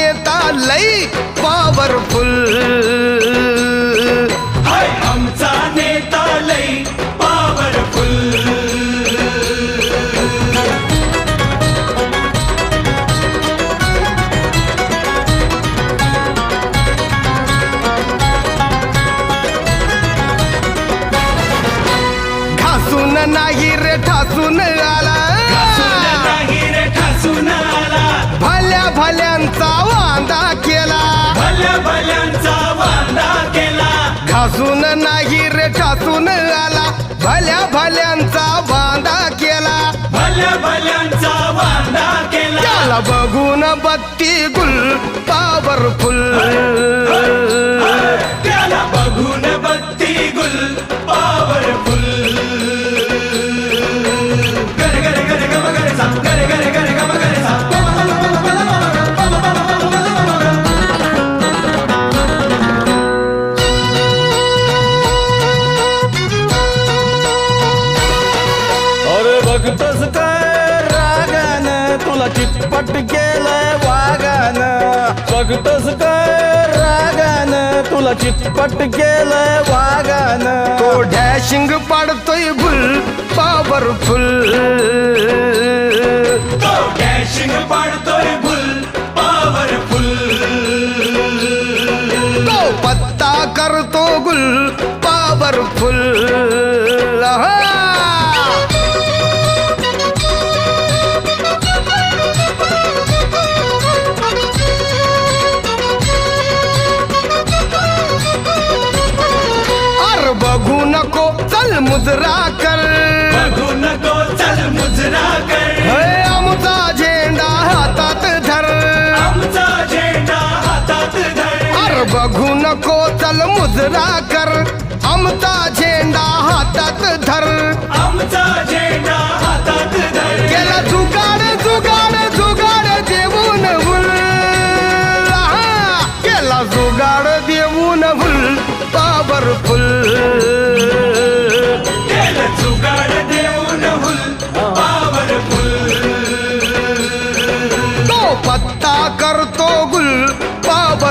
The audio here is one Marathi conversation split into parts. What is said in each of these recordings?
लई पॉवरफुल आमचा नेता लई पॉवरफुल नाही रे ठासून आला भल्या भल्यांचा वांदा केला. भल्या भल्यांचा वांदा केला. घासून नाही रे ठासून आला. भल्या भल्यांचा वांदा केला. भल्या भल्यांचा वांदा केला. त्याला बघून बत्ती गुल पॉवरफुल. त्याला बघून बत्ती तुला चिटपट केलंय वागानं बघतोस काय रागानं? तुला चिटपट केलंय वागानं तो डॅशिंग पाडतोय गुल पॉवरफुल तो डॅशिंग पाडतोय फुल. पॉवरफुल तो पत्ता करतो गुल. पॉवरफुल चल मुजरा कर। बघू नको चल मुजरा कर। आमचा झेंडा हातात धर। आमचा झेंडा हातात धर। अर बघू नको चल मुजरा कर। आमचा झेंडा हातात धर। आमचा झेंडा हातात धर। केला जुगाड जुगाड जुगाड देऊन आहा, केला जुगाड देऊन हुल पॉवरफुल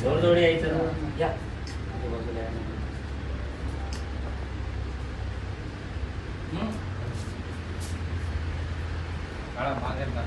जोर जोडी यायचं या बाजूला मागेल ना